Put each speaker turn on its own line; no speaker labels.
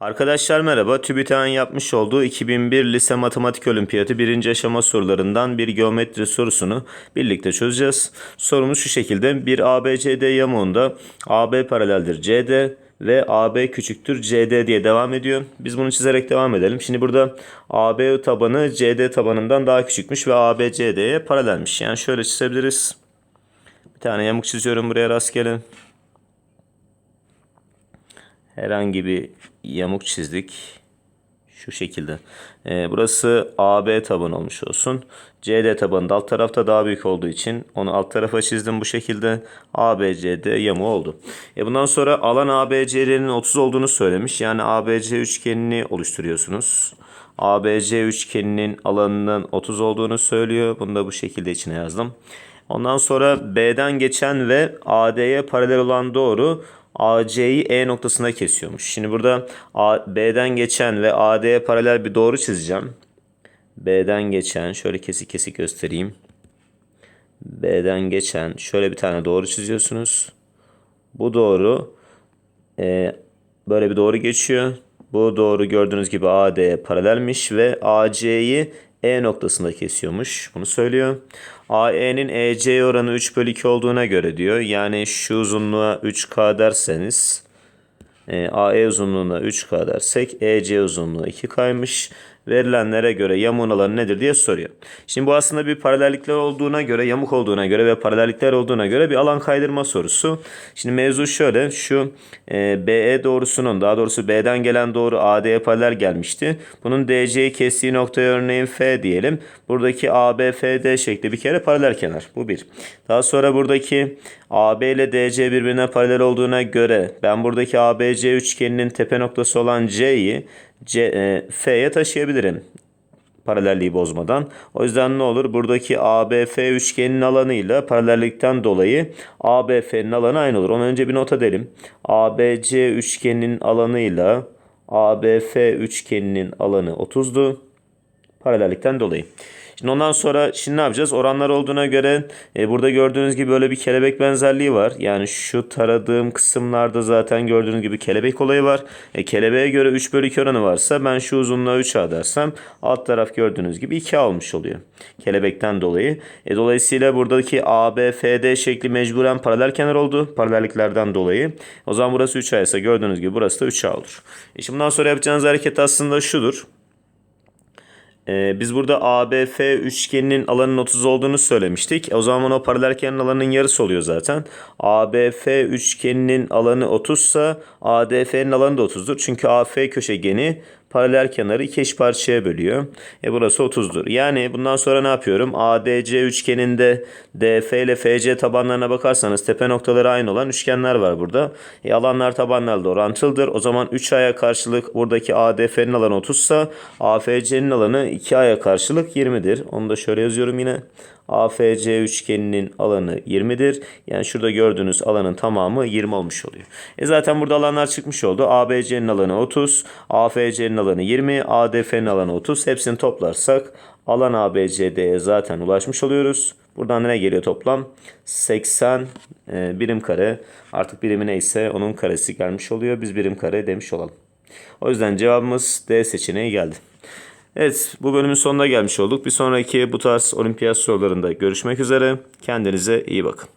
Arkadaşlar merhaba. TÜBİTAK'ın yapmış olduğu 2001 Lise Matematik Olimpiyatı birinci aşama sorularından bir geometri sorusunu birlikte çözeceğiz. Sorumuz şu şekilde. Bir ABCD yamuğunda AB paraleldir CD ve AB küçüktür CD diye devam ediyor. Biz bunu çizerek devam edelim. Şimdi burada AB tabanı CD tabanından daha küçükmüş ve AB paralelmiş. Yani şöyle çizebiliriz. Bir tane yamuk çiziyorum buraya rastgele herhangi bir yamuk çizdik. Şu şekilde. Ee, burası AB tabanı olmuş olsun. CD tabanı da alt tarafta daha büyük olduğu için onu alt tarafa çizdim bu şekilde. ABCD yamuğu oldu. E bundan sonra alan ABCD'nin 30 olduğunu söylemiş. Yani ABC üçgenini oluşturuyorsunuz. ABC üçgeninin alanının 30 olduğunu söylüyor. Bunu da bu şekilde içine yazdım. Ondan sonra B'den geçen ve AD'ye paralel olan doğru AC'yi E noktasında kesiyormuş. Şimdi burada A, B'den geçen ve AD'ye paralel bir doğru çizeceğim. B'den geçen şöyle kesik kesik göstereyim. B'den geçen şöyle bir tane doğru çiziyorsunuz. Bu doğru e, böyle bir doğru geçiyor. Bu doğru gördüğünüz gibi AD'ye paralelmiş ve AC'yi E noktasında kesiyormuş. Bunu söylüyor. AE'nin EC oranı 3 bölü 2 olduğuna göre diyor. Yani şu uzunluğa 3K derseniz e, AE uzunluğuna 3K dersek EC uzunluğu 2K'ymış. Verilenlere göre yamuğun alanı nedir diye soruyor. Şimdi bu aslında bir paralellikler olduğuna göre, yamuk olduğuna göre ve paralellikler olduğuna göre bir alan kaydırma sorusu. Şimdi mevzu şöyle. Şu e, BE doğrusunun daha doğrusu B'den gelen doğru AD'ye paralel gelmişti. Bunun DC'yi kestiği noktaya örneğin F diyelim. Buradaki ABFD şekli bir kere paralel kenar. Bu bir. Daha sonra buradaki AB ile DC birbirine paralel olduğuna göre ben buradaki ABC üçgeninin tepe noktası olan C'yi C, e, F'ye taşıyabilirim paralelliği bozmadan. O yüzden ne olur? Buradaki ABF üçgeninin alanıyla paralellikten dolayı ABF'nin alanı aynı olur. Onu önce bir not edelim. ABC üçgeninin alanıyla ABF üçgeninin alanı 30'du. Paralellikten dolayı. Şimdi ondan sonra şimdi ne yapacağız? Oranlar olduğuna göre e, burada gördüğünüz gibi böyle bir kelebek benzerliği var. Yani şu taradığım kısımlarda zaten gördüğünüz gibi kelebek olayı var. E, kelebeğe göre 3 bölü 2 oranı varsa ben şu uzunluğa 3A dersem alt taraf gördüğünüz gibi 2A olmuş oluyor. Kelebekten dolayı. E, dolayısıyla buradaki ABFD şekli mecburen paralel kenar oldu. Paralelliklerden dolayı. O zaman burası 3A ise gördüğünüz gibi burası da 3A olur. E, şimdi bundan sonra yapacağınız hareket aslında şudur. Ee, biz burada ABF üçgeninin alanının 30 olduğunu söylemiştik. O zaman o paralel kenarın alanının yarısı oluyor zaten. ABF üçgeninin alanı 30 ise ADF'nin alanı da 30'dur. Çünkü AF köşegeni paralel kenarı iki eş parçaya bölüyor. E burası 30'dur. Yani bundan sonra ne yapıyorum? ADC üçgeninde DF ile FC tabanlarına bakarsanız tepe noktaları aynı olan üçgenler var burada. E alanlar tabanlarla orantılıdır. O zaman 3A'ya karşılık buradaki ADF'nin alanı 30 ise AFC'nin alanı 2A'ya karşılık 20'dir. Onu da şöyle yazıyorum yine. AFC üçgeninin alanı 20'dir. Yani şurada gördüğünüz alanın tamamı 20 olmuş oluyor. E zaten burada alanlar çıkmış oldu. ABC'nin alanı 30, AFC'nin alanı 20, ADF'nin alanı 30. Hepsini toplarsak alan ABCD'ye zaten ulaşmış oluyoruz. Buradan ne geliyor toplam? 80 e, birim kare. Artık birimi neyse onun karesi gelmiş oluyor. Biz birim kare demiş olalım. O yüzden cevabımız D seçeneği geldi. Evet bu bölümün sonuna gelmiş olduk. Bir sonraki bu tarz olimpiyat sorularında görüşmek üzere. Kendinize iyi bakın.